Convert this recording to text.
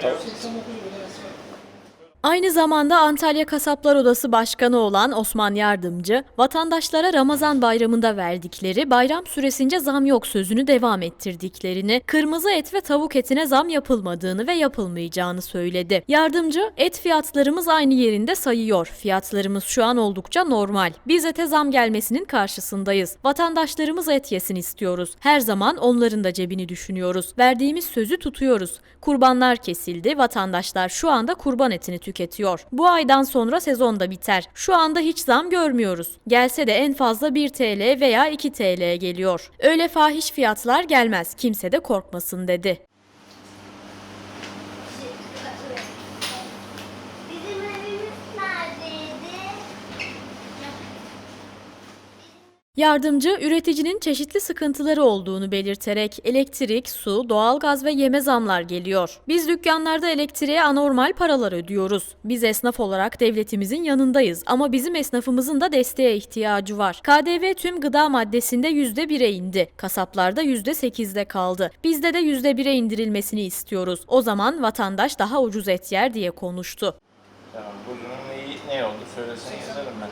と。Aynı zamanda Antalya Kasaplar Odası Başkanı olan Osman Yardımcı, vatandaşlara Ramazan bayramında verdikleri bayram süresince zam yok sözünü devam ettirdiklerini, kırmızı et ve tavuk etine zam yapılmadığını ve yapılmayacağını söyledi. Yardımcı, et fiyatlarımız aynı yerinde sayıyor. Fiyatlarımız şu an oldukça normal. Biz ete zam gelmesinin karşısındayız. Vatandaşlarımız et yesin istiyoruz. Her zaman onların da cebini düşünüyoruz. Verdiğimiz sözü tutuyoruz. Kurbanlar kesildi. Vatandaşlar şu anda kurban etini tüketiyor. Bu aydan sonra sezon da biter. Şu anda hiç zam görmüyoruz. Gelse de en fazla 1 TL veya 2 TL geliyor. Öyle fahiş fiyatlar gelmez. Kimse de korkmasın dedi. Yardımcı, üreticinin çeşitli sıkıntıları olduğunu belirterek elektrik, su, doğalgaz ve yeme zamlar geliyor. Biz dükkanlarda elektriğe anormal paralar ödüyoruz. Biz esnaf olarak devletimizin yanındayız ama bizim esnafımızın da desteğe ihtiyacı var. KDV tüm gıda maddesinde %1'e indi. Kasaplarda %8'de kaldı. Bizde de %1'e indirilmesini istiyoruz. O zaman vatandaş daha ucuz et yer diye konuştu. Tamam bugünün neyi, ne oldu söylesen yazarım ben.